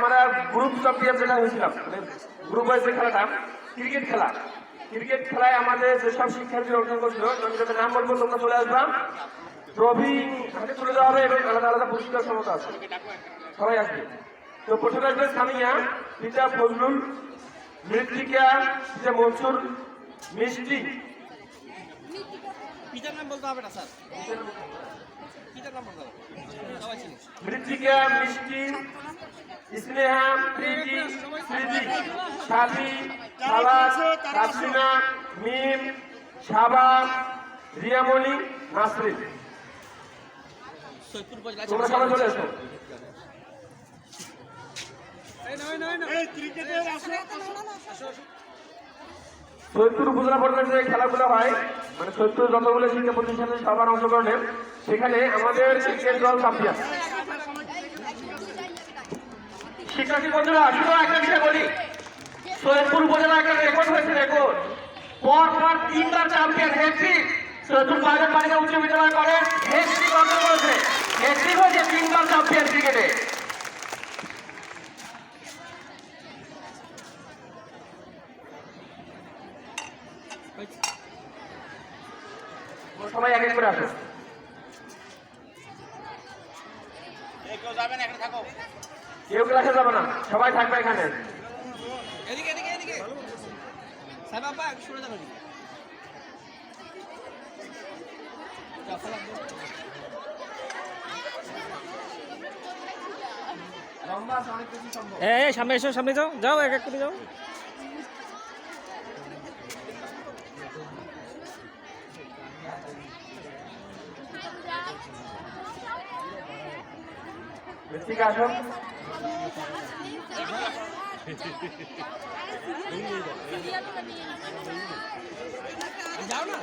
আমরা group champion যেটা হয়েছিলাম মানে গ্রুপ ওয়াইজ যে খেলাটা ক্রিকেট খেলা। ক্রিকেট খেলায় আমাদের যেসব শিক্ষার্থী অর্জন করছিল যাদের নাম বলব তোমরা চলে আসবা। ট্রফি হাতে তুলে দেওয়া হবে এবং আলাদা আলাদা পুরস্কার ক্ষমতা আছে। সবাই আসবে। তো প্রথমে আসবে সামিয়া পিতা ফজলুল মৃত্তিকা পিতা মনসুর মিষ্টি। পিতার নাম বলতে হবে না স্যার। পিতার নাম বলতে হবে। মৃত্তিকা মিষ্টি স্নেহা প্রীতি স্মৃতি সাথী সালাদ তাসমিনা মিম সাবা রিয়ামণি নাসরিন। তোমরা সবাই চলে এসো। সৈয়দপুর উপজেলা যে খেলাগুলো হয় মানে সৈয়দপুর যতগুলো শিক্ষা সবার অংশগ্রহণে সেখানে আমাদের ক্রিকেট দল চ্যাম্পিয়ন শিক্ষার্থী বন্ধুরা, শুধু একটা বিষয় বলি। সৈয়দপুর উপজেলা একটা রেকর্ড হয়েছে রেকর্ড পর পর তিনবার চ্যাম্পিয়ন হ্যাট্রিক সৈয়দপুর বাইরে বালিকা উচ্চ বিদ্যালয় করে হ্যাট্রিক অর্জন করেছে। হ্যাট্রিক হয়েছে তিনবার চ্যাম্পিয়ন ক্রিকেটে সবাই এক এক করে আসো। কেউ যাবে না এখানে থাকো। কেউ ক্লাসে যাবে না সবাই থাকবে এখানে। এদিকে এদিকে এদিকে। সামনে এসো সামনে যাও যাও এক এক করে যাও। ঠিক আসো। যাও না।